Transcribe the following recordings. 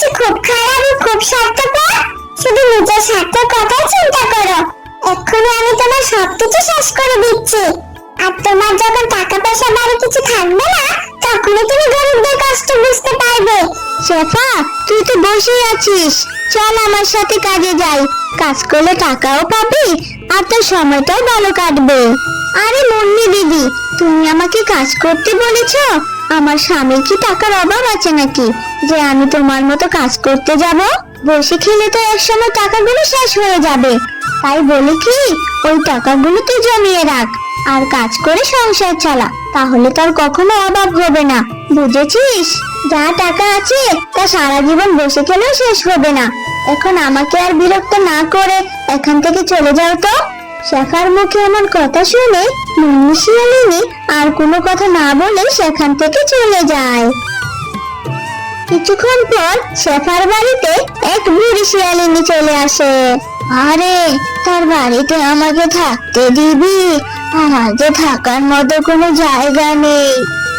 দেখছি খুব খারাপ ও খুব স্বার্থপর। শুধু নিজের স্বার্থের কথাই চিন্তা করো। এক্ষুনি আমি তোমার সবকিছু শেষ করে দিচ্ছি। আর তোমার যখন টাকা পয়সা বাড়ি কিছু থাকবে না, তখনই তুমি গরিবদের কষ্ট বুঝতে পারবে। শেফা, তুই তো বসেই আছিস। চল আমার সাথে কাজে যাই। কাজ করলে টাকাও পাবি, আর তোর সময়টাও ভালো কাটবে। আরে মুন্নি দিদি, তুমি আমাকে কাজ করতে বলেছ? আমার স্বামীর কি টাকার অভাব আছে নাকি? যে আমি তোমার মতো কাজ করতে যাব, বসে খেলে তো একসময় টাকাগুলো শেষ হয়ে যাবে। তাই বলি কি, ওই টাকাগুলো তুই জমিয়ে রাখ। আর কাজ করে সংসার চালা, তাহলে তোর কখনো অভাব হবে না। বুঝেছিস? যা টাকা আছে, তা সারা জীবন বসে খেলেও শেষ হবে না। এখন আমাকে আর বিরক্ত না করে এখান থেকে চলে যাও তো। শেখার মুখে এমন কথা শুনে শিয়ালিনী আর কোনো কথা না বলে সেখান থেকে চলে যায়। কিছুক্ষণ পর শেখার বাড়িতে এক বুড়ি শিয়ালিনী চলে আসে। আরে, তার বাড়িতে আমাকে থাকতে দিবি? আমার যে থাকার মতো কোনো জায়গা নেই।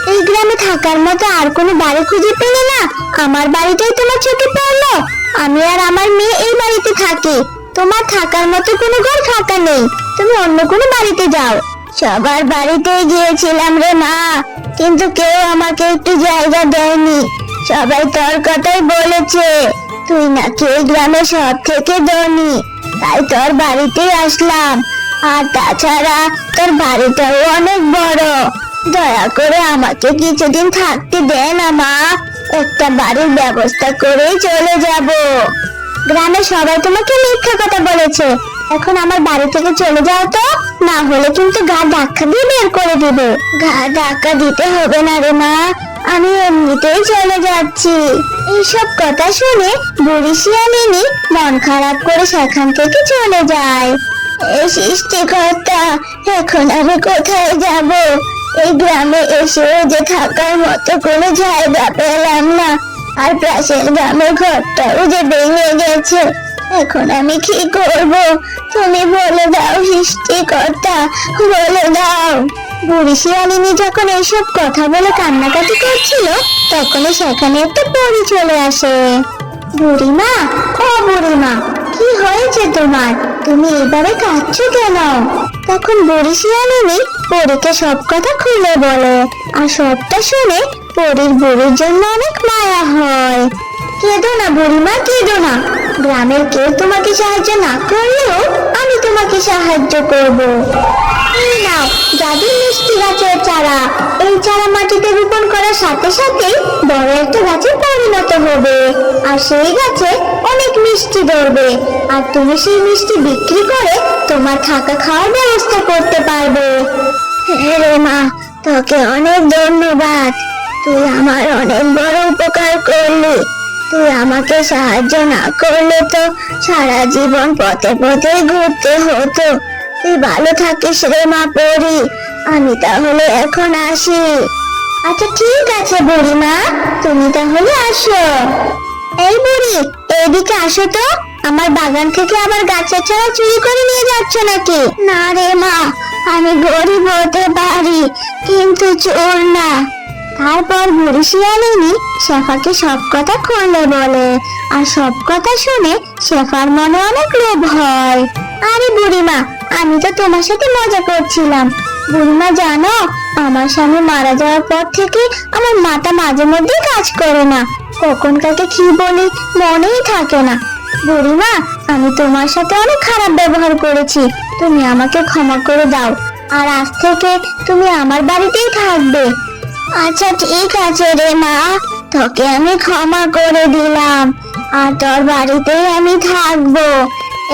এই গ্রামে থাকার মতো আর কোনো বাড়ি খুঁজে পেলে না? আমার বাড়িটাই তোমার চোখে পড়ল। আমি আর আমার মেয়ে এই বাড়িতে থাকি। তোমার থাকার মতো কোনো ঘর ফাঁকা নেই। তুমি অন্য কোনো বাড়িতে যাও। সবার বাড়িতে গিয়েছিলাম রে মা, কিন্তু কেউ আমাকে একটু জায়গা দেয়নি। সবাই তোর কথাই বলেছে, তুই নাকি এই গ্রামে সব থেকে ধনী। তাই তোর বাড়িতেই আসলাম। আর তাছাড়া তোর বাড়িটাও অনেক বড়। দয়া করে আমাকে কিছুদিন থাকতে দে না মা, একটা বাড়ির ব্যবস্থা করেই চলে যাব। গ্রামে সবাই তোমাকে মিথ্যা কথা বলেছে। এখন আমার বাড়ি থেকে চলে যাও তো, না হলে কিন্তু গা ধাক্কা দিয়ে বের করে দিবে। গা ধাক্কা দিতে হবে না রে মা, আমি এমনিতেই চলে যাচ্ছি। এইসব কথা শুনে বুড়ি শিয়ালিনী মন খারাপ করে সেখান থেকে চলে যায়। এই সৃষ্টিকর্তা, এখন আমি কোথায় যাব? এই গ্রামে এসেও যে থাকার মতো কোনো জায়গা পেলাম না। আর পাশের গ্রামের ঘরটাও যে ভেঙে গেছে। এখন আমি কি করব? তুমি বলে দাও, সৃষ্টিকর্তা, বলে দাও। বুড়ি শিয়ালিনী যখন কথা বলে কান্নাকাটি করছিল, তখনই সেখানে একটা পরি চলে আসে। বুড়িমা ও বুড়িমা কি হয়েছে তোমার? তুমি এবারে কাঁদছো কেন? তখন বুড়ি শিয়ালিনী পরীকে সব কথা খুলে বলে, আর সবটা শুনে পরীর বুড়ির জন্য অনেক মায়া হয়। কেঁদো না বুড়িমা, কেঁদো না। গ্রামের কেউ তোমাকে সাহায্য না করলেও আমি তোমাকে সাহায্য করব। এই নাও জাদুর মিষ্টি গাছের চারা, এই চারা মাটিতে রোপণ করার সাথে সাথে বড় একটা গাছে পরিণত হবে। আর সেই গাছে অনেক মিষ্টি ধরবে। আর তুমি সেই মিষ্টি বিক্রি করে তোমার থাকা খাওয়ার ব্যবস্থা করতে পারবে। হ্যাঁ রে মা, তোকে অনেক ধন্যবাদ। তুই আমার অনেক বড় উপকার করলি। তুই আমাকে সাহায্য না করলে তো সারা জীবন পথে পথে ঘুরতে হতো। তুই ভালো থাকিস রে মা পড়ি আমি তাহলে এখন আসি। আচ্ছা ঠিক আছে বুড়িমা, তুমি তাহলে আসো। এই বুড়ি, এইদিকে আসো তো। আমার বাগান থেকে আবার গাছের চারা চুরি করে নিয়ে যাচ্ছ নাকি? না রে মা, আমি গরিব হতে পারি, কিন্তু চোর না। তারপর বুড়ি শেফাকে সব কথা খুলে বলে। আর সব কথা শুনে শেফার মনে অনেক লোভ হয়। আরে বুড়িমা, আমি তো তোমার সাথে মজা করছিলাম। বুড়িমা, জানো, আমার স্বামী মারা যাওয়ার পর থেকে আমার মাথা মাঝে মধ্যে কাজ করে না। কখন কাকে কি বলি মনেই থাকে না। বুড়িমা, আমি তোমার সাথে অনেক খারাপ ব্যবহার করেছি। তুমি আমাকে ক্ষমা করে দাও। আর আজ থেকে তুমি আমার বাড়িতেই থাকবে। আচ্ছা ঠিক আছে রে মা। তোকে আমি ক্ষমা করে দিলাম। আর তোর বাড়িতেই আমি থাকব।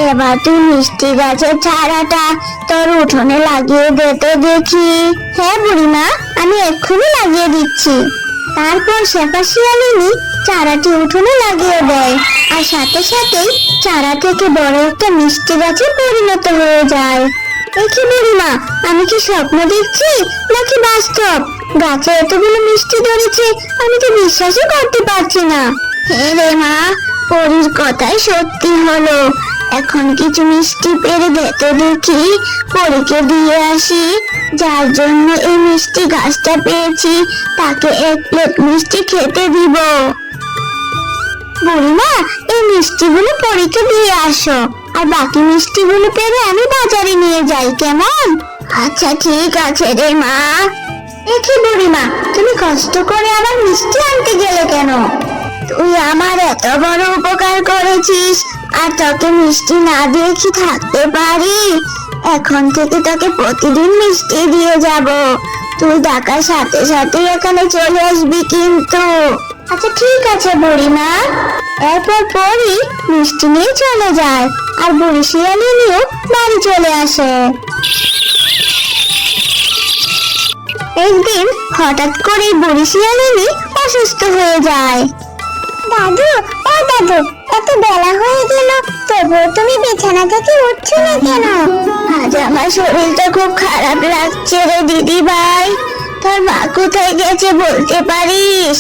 এবার তুই মিষ্টি গাছের চারাটা তোর উঠোনে লাগিয়ে দে তো দেখি। হ্যাঁ বুড়িমা, আমি এক্ষুনি লাগিয়ে দিচ্ছি। তারপর শেফা শিয়ালিনী চারাটি উঠোনে লাগিয়ে দেয়। আর সাথে সাথেই চারা থেকে বড় একটা মিষ্টি গাছে পরিণত হয়ে যায়। দেখি বুড়িমা আমি কি স্বপ্ন দেখছি নাকি বাস্তব? গাছে এতগুলো মিষ্টি ধরেছে, আমি তো বিশ্বাসই করতে পারছি না। হে রে মা, পরীর কথাই সত্যি হলো। এখন কিছু মিষ্টি পেরে দে দেখি, পরীকে দিয়ে আসি। যার জন্য এই মিষ্টি গাছটা পেয়েছি, তাকে এক প্লেট মিষ্টি খেতে দিব। বুড়ি মিষ্টিগুলো পরীকে দিয়ে আসো। আর বাকি মিষ্টিগুলো পেরে আমি বাজারে নিয়ে যাই, কেমন? আচ্ছা ঠিক আছে রে মা। দেখি বুড়িমা, তুমি কষ্ট করে আবার মিষ্টি আনতে গেলে কেন? তুই আমার এত বড় উপকার করেছিস, আর তোকে মিষ্টি না দিয়ে কি থাকতে পারি? এখন থেকে তোকে প্রতিদিন মিষ্টি দিয়ে যাব। তুই ডাকার সাথে সাথে এখানে চলে আসবি কিন্তু। আচ্ছা ঠিক আছে বুড়িমা। এরপর পরই মিষ্টি নিয়ে চলে যায় আর বুড়ি শিয়ালি নিয়েও বাড়ি চলে আসে। একদিন হঠাৎ করে বুড়ি শিয়ালিনী অসুস্থ হয়ে যায়। দাদু ও দাদু এত বেলা হয়ে গেল তবুও তুমি বিছানা থেকে উঠছো না কেন? আজ আমার শরীরটা খুব খারাপ লাগছে রে দিদি ভাই তোর মা কোথায় গেছে বলতে পারিস?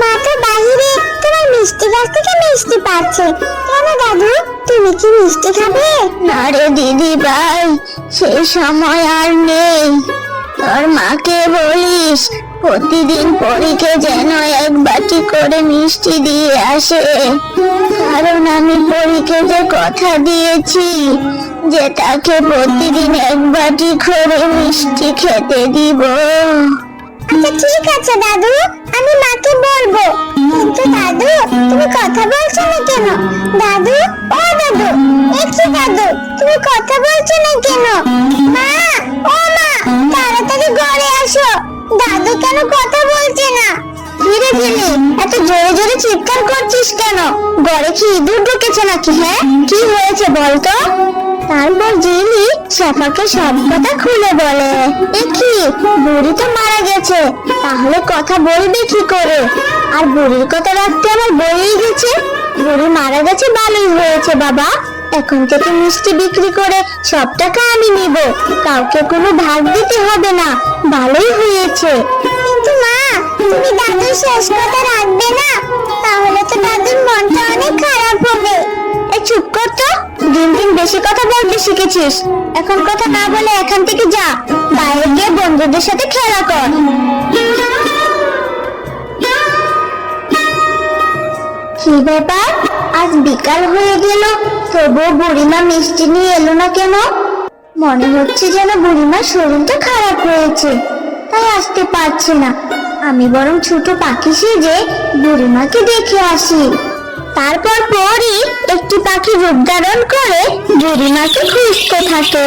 মা তো বাহিরে তোমার মিষ্টি গাছ থেকে মিষ্টি পাচ্ছে। কেন দাদু? তুমি কি মিষ্টি খাবে? না রে দিদি ভাই সেই সময় আর নেই। তোর মাকে বলিস, প্রতিদিন পরীকে যেন এক বাটি করে মিষ্টি দিয়ে আসে। কারণ আমি পরীকে যে কথা দিয়েছি, যে তাকে প্রতিদিন এক বাটি করে মিষ্টি খেতে দিব। আচ্ছা ঠিক আছে, দাদু। আমি মাকে বলব। কিন্তু দাদু, তুমি কথা বলছো না কেন? দাদু, ও দাদু একই দাদু? তুমি কথা বলছো না কেন? মা, ও মা, তাড়াতাড়ি ঘরে আসো। দাদু কেন কথা বলছে না? ধীরে ধীরে, এত জোরে জোরে চিৎকার করছিস কেন? ঘরে কি ইঁদুর ঢুকেছে নাকি হ্যাঁ? কি হয়েছে বলতো? তারপর জিনি শেফাকে সব কথা খুলে বলে কি? বুড়ি তো মারা গেছে। তাহলে কথা বলবে কি করে? আর বুড়ির কথা রাখতে আমার বলেই গেছে, বুড়ি মারা গেছে ভালোই হয়েছে বাবা। এখন থেকে মিষ্টি বিক্রি করে সব টাকা আমি নিব। কাউকে কোনো ভাগ দিতে হবে না। ভালোই হয়েছে। কিন্তু মা, তুমি দাদুর শেষ কথা বেশি কথা বলতে শিখেছিস। এখন কথা না বলে এখান থেকে যা, বাইরে গিয়ে বন্ধুদের সাথে খেলা কর। কি ব্যাপার? আজ বিকাল হয়ে গেল, তবুও বুড়িমা মিষ্টি নিয়ে এলো না কেন? মনে হচ্ছে যেন বুড়িমার শরীরটা খারাপ হয়েছে, তাই আসতে পারছে না। আমি বরং ছোট পাখি সেজে বুড়িমাকে দেখে আসি। তারপর পরই একটি পাখি রূপ ধারণ করে বুড়িমাকে খুঁজতে থাকে।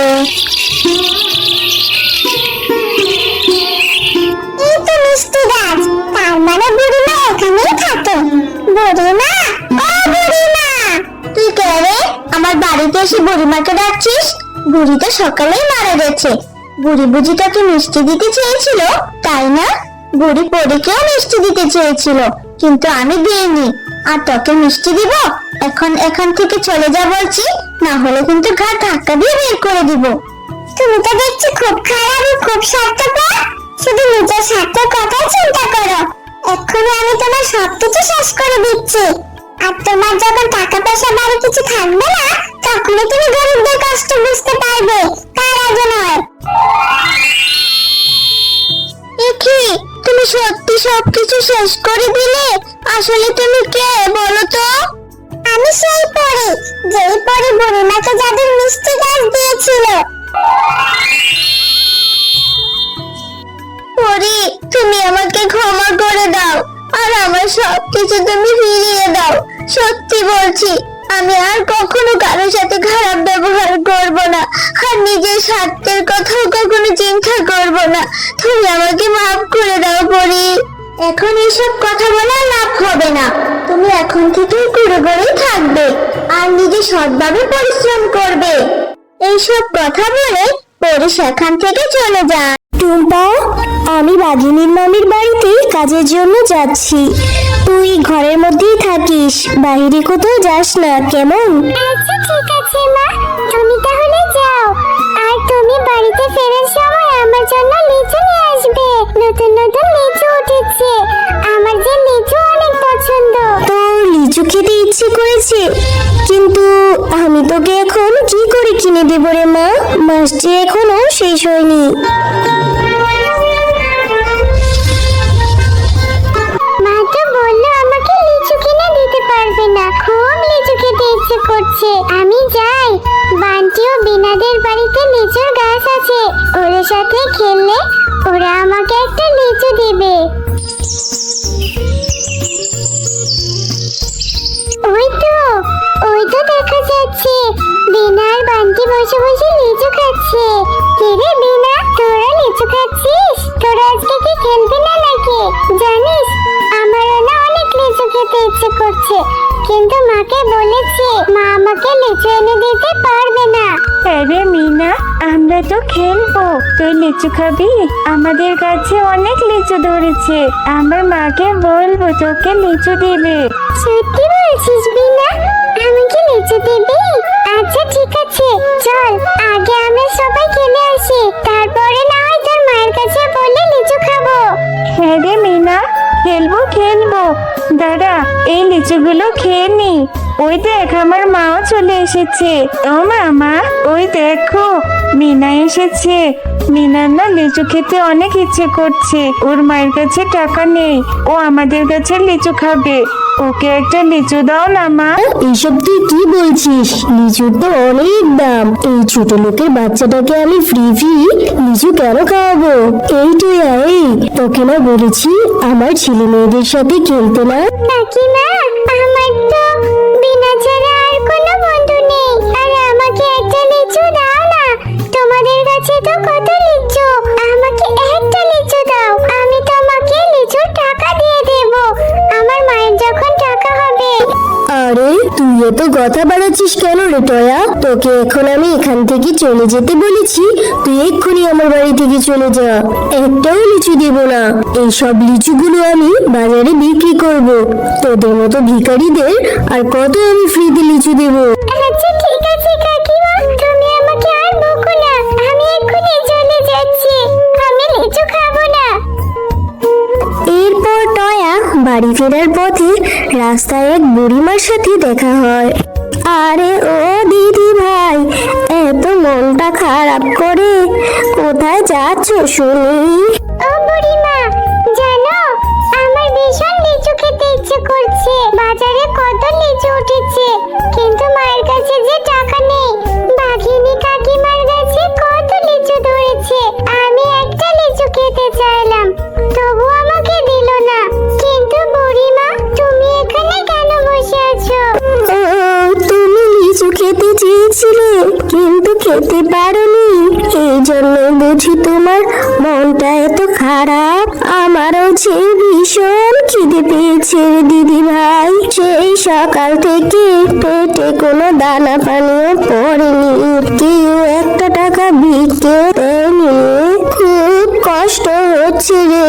মানে থাকে। বুড়িমা তুই কে আমার বাড়িতে এসে বুড়িমাকে ডাকছিস? বুড়ি তো সকালেই মারা গেছে। বুড়ি বুঝি তোকে মিষ্টি দিতে চেয়েছিল, তাই না? বুড়ি পরীকেও মিষ্টি দিতে চেয়েছিল, কিন্তু আমি দিইনি। আর তোকে মিষ্টি দিব? এখন, এখান থেকে চলে যা বলছি, না হলে কিন্তু ঘাট ধাক্কা দিয়ে বের করে দিব। তুমি তো দেখছি খুব খারাপ খুব স্বার্থপর। শুধু নিজের স্বার্থের কথাই চিন্তা করো। এক্ষুনি আমি তোমার সবকিছু শেষ করে দিচ্ছি। আর তোমার যখন টাকা পয়সা বাড়ি কিছু থাকবে না, তখনই তুমি গরিবদের কষ্ট বুঝতে পারবে। তার আগে নয়। তুমি সত্যি সবকিছু শেষ করে দিলে? আসলে তুমি কে বলো তো? আমি সেই পরি যেই পরি বুড়িমাকে যাদের মিষ্টি গাছ দিয়েছিল। পরি তুমি আমাকে ক্ষমা করে দাও আর আমার সবকিছু তুমি ফিরিয়ে দাও। সত্যি বলছি আমি আর কখনো কারোর সাথে খারাপ ব্যবহার করব না, আর নিজের স্বার্থের কথাও কখনো চিন্তা করব না। তুমি আমাকে মাফ করে দাও পরি এখন এসব কথা বলার লাভ হবে না। তুমি এখন থেকে করে করেই থাকবে, আর নিজে সৎভাবে পরিশ্রম করবে। এইসব কথা বলে পরি সেখান থেকে চলে যায়। টুম্পা আমি রাগিনীর মামির বাড়িতে কাজের জন্য যাচ্ছি। তুই ঘরের মধ্যেই থাকিস বাইরে কোথাও যাস না কেমন? আচ্ছা ঠিক আছে মা। তুমি তাহলে যাও। আর তুমি বাড়িতে ফেরার সময় আমার জন্য লিচু নিয়ে আসবে। নতুন নতুন লিচু উঠেছে। আমার যে লিচু অনেক পছন্দ। লিচু খেতে ইচ্ছে করেছে। কিন্তু আমি তোকে এখন কি করে কিনে দেব রে মা? মাস যে এখনও শেষ হয়নি। কিন্তু মাকে বলেছি মা আমাকে লিচু এনে দিতে পারবে না। আরে মিনা আমরা তো খেলব। তুই লিচু খাবি? আমাদের কাছে অনেক লিচু ধরেছে। আমার মাকে বলব তোকে লিচু দিবে। সত্যি বলছিস বিনা আমাকে লিচু দিবি? আচ্ছা ঠিক আছে চল। আগে আমরা সবাই খেলে আসি। তারপরে না হয় তোর মায়ের কাছে বলে লিচু খাব। হ্যাঁ রে মিনা খেলব খেলব। দাদা, এই লিচুগুলো খেয়ে নি। ওই দেখ, আমার মাও চলে এসেছে। ও মামা ওই দেখো, মিনা এসেছে। মিনার না লিচু খেতে অনেক ইচ্ছে করছে। ওর মায়ের কাছে টাকা নেই। ও আমাদের কাছে লিচু খাবে। ওকে একটা লিচু দাও না মা। এইসব তুই কি বলছিস? লিচুর তো অনেক দাম। এই ছোট লোকের বাচ্চাটাকে আমি ফ্রি ফ্রি লিচু কেন খাওয়াবো? এই তুই এই। তোকে না বলেছি আমার ছেলে মেয়েদের সাথে খেলতে না? কাকিমা আমার তো বিনা ছাড়া আর কোনো বন্ধু নেই। আর আমাকে একটা লিচু দাও না। তোমাদের কাছে তো কত আরে তুই এত কথা বাড়াচ্ছিস কেন রে টয়া? তোকে এখন আমি এখান থেকে চলে যেতে বলেছি। তুই এক্ষুনি আমার বাড়ি থেকে চলে যা। একটাও লিচু দেব না। এই সব লিচুগুলো আমি বাজারে বিক্রি করব। তোদের মতো ভিখারিদের আর কত আমি ফ্রিতে লিচু দেবো? বাড়ি ফেরার পথে রাস্তায় এক বুড়িমার সাথে দেখা হয়। আরে ও দিদি ভাই, এত মনটা খারাপ করে, কোথায় যাচ্ছ শুনি? ও বুড়িমা, জানো, আমার ভীষণ লিচু খেতে ইচ্ছে করছে। বাজারে কত লিচু উঠেছে, কিন্তু মায়ের কাছে যে মনটা এত খারাপ, আমারও যে ভীষণ খিদে পেয়েছে দিদি ভাই। সেই সকাল থেকে পেটে কোনো দানা পানিও পড়েনি। কেউ একটা টাকা বিকে দেয়নি। খুব কষ্ট হচ্ছে রে।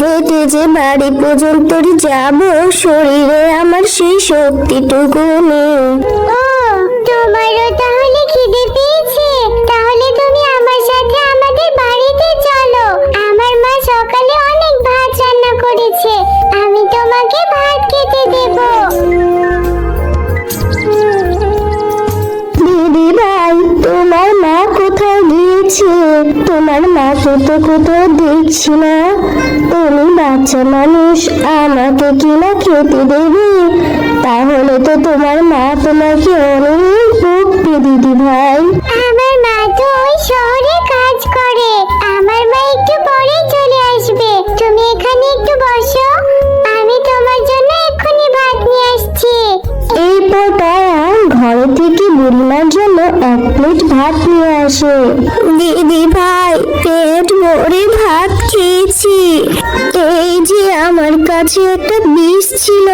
হেঁটে যে বাড়ি পর্যন্ত যাব, শরীরে আমার সেই শক্তিটুকু নেই। ও তোমার মাকে তো কোথাও দেখছি না। তুমি বাচ্চা মানুষ, আমাকে কি না খেতে দেবে? তাহলে তো তোমার মা তোমাকে অনেক দিদি ভাই। ছিল।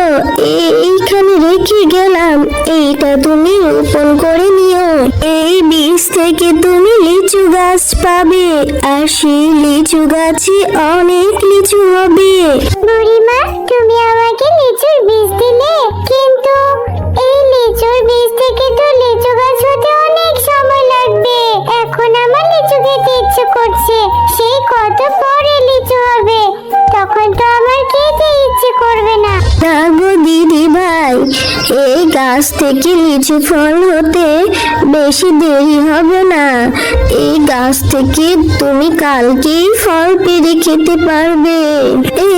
এইখানে রেখে গেলাম। এইটা তুমি রোপণ করে নিও। এই বীজ থেকে তুমি লিচু গাছ পাবে, আর সেই লিচু গাছে অনেক লিচু হবে। বুড়িমা, তুমি আমাকে লিচুর বীজ দিলে, কিন্তু এই লিচুর বীজ থেকে তো লিচু গাছ হতে অনেক সময় লাগবে। এখন আমার লিচু খেতে ইচ্ছে করছে, সেই কত পরে লিচু হবে? দিদি ভাই, এই গাছ থেকে লিচু ফল হতে বেশি দেরি হবে না। এই গাছ থেকে তুমি কালকেই ফল পেরে খেতে পারবে।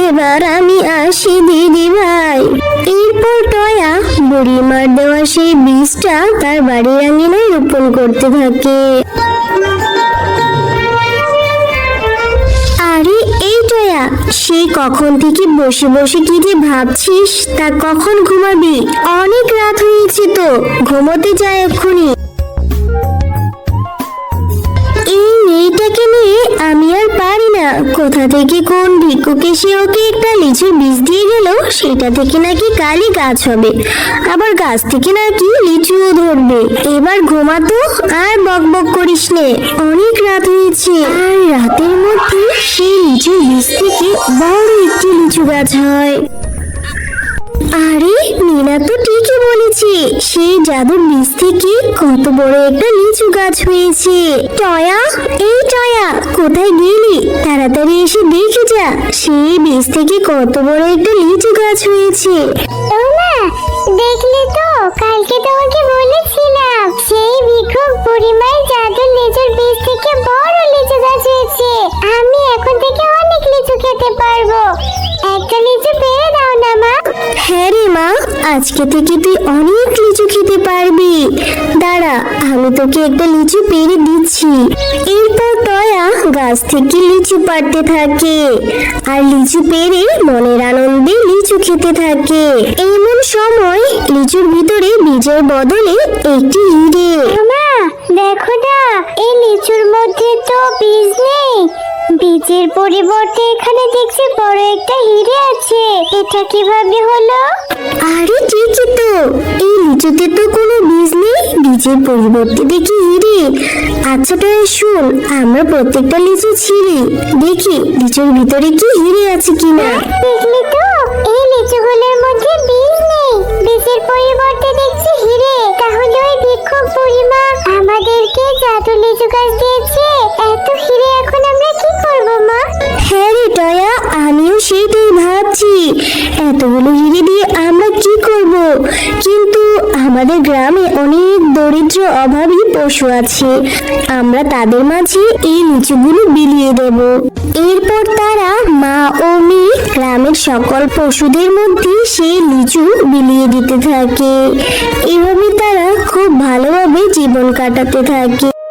এবার আমি আসি, দিদি ভাই। এরপর টয়া বুড়িমার দেওয়া সেই বীজটা তার বাড়ির আঙিনায় রোপণ করতে থাকে। সেই কখন থেকে বসে বসে কি যে ভাবছিস, তা কখন ঘুমাবি? অনেক রাত হয়েছে তো, ঘুমোতে যায় এক্ষুনি। কোথা থেকে কোন ভিক্ষুকে সে ওকে একটা লিচু বীজ দিয়ে গেল, সেটা থেকে নাকি কালি গাছ হবে। আবার গাছ থেকে নাকি লিচুও ধরবে। এবার ঘুমাতো আর বক বক করিস নে, অনেক রাত হয়েছে। আর রাতের মধ্যে সেই লিচুর বীজ থেকে বড় একটি লিচু গাছ হয়। আরে, মিনা তো ঠিকই বলেছে সেই জাদুর বীজ থেকে কত বড় একটা লিচু গাছ হয়েছে। টয়া? এই টয়া, কোথায় গেলি? তাড়াতাড়ি এসে দেখে যা সেই বীজ থেকে কত বড় একটা লিচু গাছ হয়েছে। দেখলি তো, কালকে তোমাকে বলেছিলাম, সেই ভিক্ষুক বুড়িমার জাদুর লিচুর বীজ থেকে বড় লিচু গাছ হয়েছে। আমি এখন থেকে অনেক লিচু খেতে পারব। একটা লিচু পেয়ে হ্যাঁ রে মা, আজকে থেকে তুই অনেক লিচু খেতে পারবি। দাঁড়া, আমি তোকে একটা লিচু পেরে দিচ্ছি। এরপর টয়া গাছ থেকে লিচু পাড়তে থাকে। আর লিচু পেরে মনের আনন্দে লিচু খেতে থাকে। এমন সময় লিচুর ভিতরে বীজের বদলে একটি হিরে। মা, দেখো না, এই লিচুর মধ্যে তো বীজ নেই। বীজের পরিবর্তে এখানে দেখছি বড় একটা হিরে আছে। এটা কীভাবে হলো? আরে ঠিকই তো? এই লিচুতে তো কোনো বীজ নেই। বীজের পরিবর্তে দেখি হিরে। আচ্ছা তাই শুন আমরা প্রত্যেকটা লিচু ছিঁড়ি। দেখি লিচুর ভিতরে কি হিরে আছে কিনা? দেখলি তো এই লিচুগুলোর মধ্যে বীজ নেই। বীজের পরিবর্তে দেখছি হিরে। তাহলে ওই ভিক্ষুক বুড়িমা আমাদেরকে জাদু লিচু গাছ দিয়েছে। এত হিরে এখন আমরা এতগুলো হিরে দিয়ে আমরা কি করব? কিন্তু আমাদের গ্রামে অনেক দরিদ্র অভাবী পশু আছে। আমরা তাদের মাঝে এই লিচুগুলো বিলিয়ে দেব। এরপর তারা মা ও মেয়ে গ্রামের সকল পশুদের মধ্যে সেই লিচু বিলিয়ে দিতে থাকে। এভাবে তারা খুব ভালোভাবে জীবন কাটাতে থাকে।